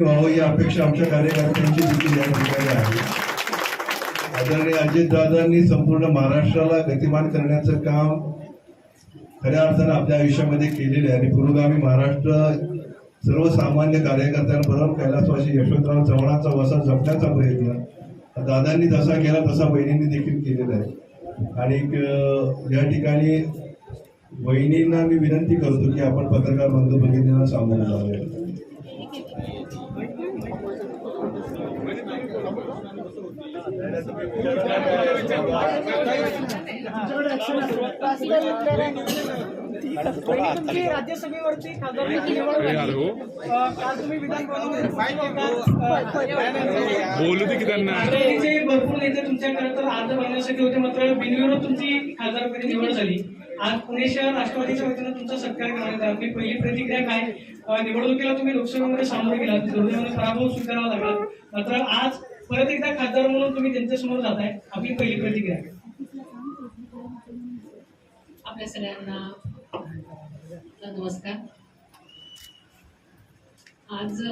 व्हावं ही हो, अपेक्षा आमच्या कार्यकर्त्यांची देखील या ठिकाणी आहे. आदरणीय अजितदादांनी संपूर्ण महाराष्ट्राला गतिमान करण्याचं काम खऱ्या अर्थानं आपल्या आयुष्यामध्ये केलेलं आहे आणि पुरोगामी महाराष्ट्र सर्वसामान्य कार्यकर्त्यांबरोबर कैलासवासी यशवंतराव चव्हाणांचा वसा जपण्याचा प्रयत्न दादांनी जसा केला तसा बहिणींनी देखील केलेला आहे. आणि या ठिकाणी बहिणींना मी विनंती करतो की आपण पत्रकार बंधू भगिनींना सामोरं जाऊया. तुमची. अ, काल तुम्ही विधान बोलू दे की त्यांना. राष्ट्रवादीचे भरपूर नेते तुमच्याकडे तर अर्ज होते मात्र बिनविरोध तुमची खासदारपदी निवड झाली. आज पुणे शहर राष्ट्रवादीच्या वतीनं तुमचा सत्कार करण्यात आला. आपली पहिली प्रतिक्रिया काय? निवडणुकीला तुम्ही लोकसभेमध्ये सामोरे गेलात. दुर्दैवाने पराभव स्वीकारावा लागला. मात्र आज परत एकदा खासदार म्हणून तुम्ही त्यांच्यासमोर जाताय. आपली पहिली प्रतिक्रिया. आपल्या सगळ्यांना नमस्कार. आज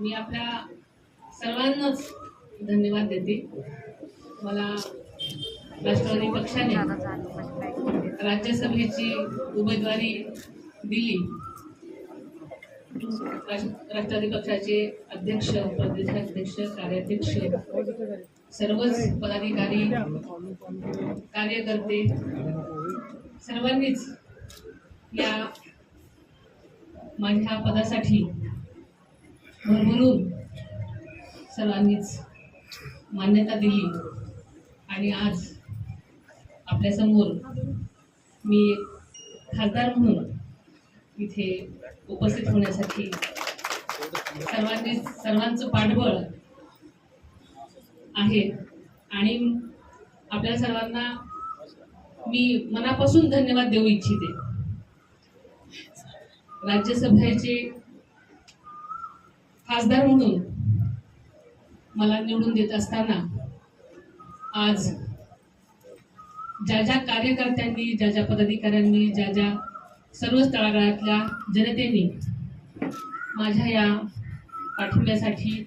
मी आपल्या सर्वांनाच धन्यवाद देते. मला राष्ट्रवादी पक्षाने राज्यसभेची उमेदवारी दिली. राष्ट्रवादी पक्षाचे अध्यक्ष प्रदेशाध्यक्ष कार्याध्यक्ष सर्वच पदाधिकारी कार्यकर्ते सर्वांनीच या माझ्या पदासाठी भरभरून सर्वांनीच मान्यता दिली. आणि आज आपल्यासमोर मी खासदार म्हणून इथे उपस्थित होण्यासाठी सर्वांनी सर्वांचं पाठबळ आहे. आणि आपल्या सर्वांना मी मनापासून धन्यवाद देऊ इच्छिते. राज्यसभेचे खासदार म्हणून मला निवडून देत असताना आज ज्या ज्या कार्यकर्त्यांनी ज्या ज्या पदाधिकाऱ्यांनी ज्या ज्या सर्व तळागाळातल्या जनतेने माझ्या या पाठिंब्यासाठी